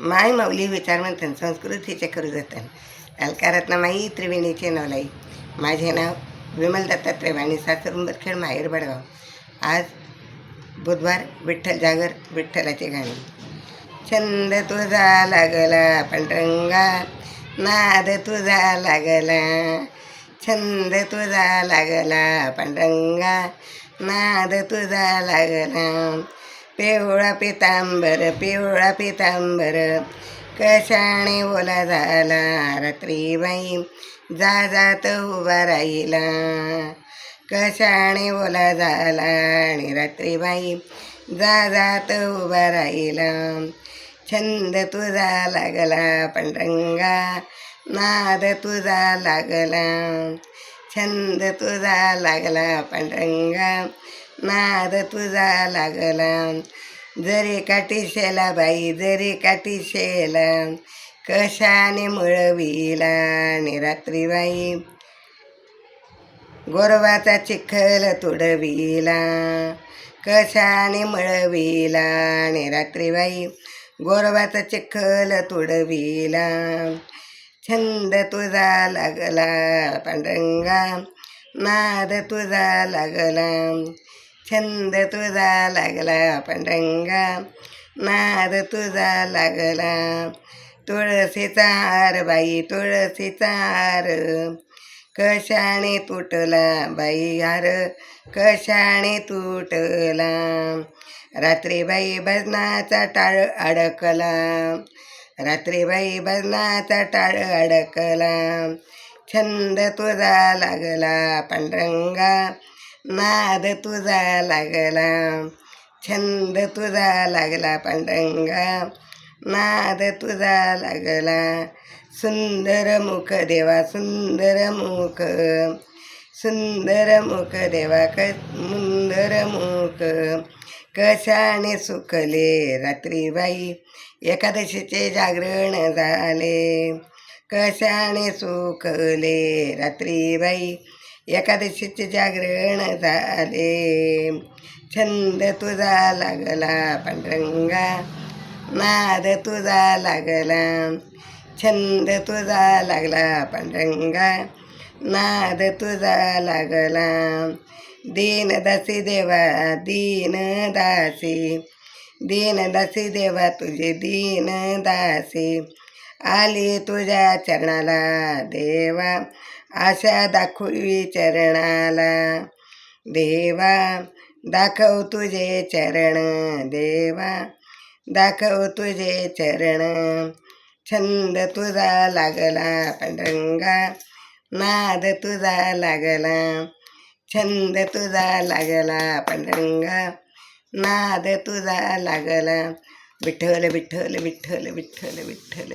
माय माऊली म्हणतात संस्कृतीचे करू जतन अलकारत्न माई त्रिवेणीचे नवलाई. माझे नाव विमल दत्तात्रय सासर सासरुंबरखेड माहेर बडगाव. आज बुधवार विठ्ठल जागर विठ्ठलाचे गाणे. छंद तुझा लागला पांडुरंगा. नाद तुझा लागला छंद तुझा लागला पांडुरंगा. नाद तुझा लागला पिवळा पितांबर पिवळा पितांबर. कशाने ओला झाला रात्रीबाई जाजात उभा राहिला. कशाने ओला झाला आणि रात्रीबाई जाजात उभा राहिला. छंद तुझा लागला पांडुरंगा. नाद तुझा लागला. छंद तुझा लागला पांडुरंगा नाद तुझा लागला जरी काटीशेला बाई जरी काटीशेला कशाने मिळविला आणि रात्रीबाई गोरवाचा चिखल तुडविला कशाने मिळविला आणि रात्रीबाई गोरवाचा चिखल तुडविला छंद तुझा लागला पांडुरंगा नाद तुझा लागला छंद तुझा लागला पांडुरंगा नाद तुझा लागला तुळशीचा हार बाई तुळशीचा हार कशाने तुटला बाई हार कशाने तुटला रात्री बाई भजनाचा टाळ अडकला रात्रीबाई बदलाचा टाळ अडकला. छंद तुझा लागला पांडुरंगा नाद तुझा लागला. छंद तुझा लागला पांडुरंगा नाद तुझा लागला. सुंदर मुख देवा सुंदर मुख सुंदर मुख देवा क सुंदर मुख. कशाने सुखले रात्रीबाई? एकादशीचे जागरण झाले. कशाने सुखले रात्रीबाई? एकादशीचे जागरण झाले. छंद तुझा लागला पांडुरंगा. नाद तुझा लागला. छंद तुझा लागला पांडुरंगा. नाद तुझा लागला. दीनदासी। देवा दीन दासी दीन देवा तुझे दीन दासी आली तुझ्या चरणाला देवा आशा दाखवी चरणाला। देवा दाखव तुझे चरण देवा दाखव तुझे चरण। छंद तुझा लागला पंडरंगा नाद तुझा लागला। छंद तुझा लागला पांडुरंगा. नाद तुझा लागला. विठ्ठल विठ्ठल विठ्ठल विठ्ठल विठ्ठल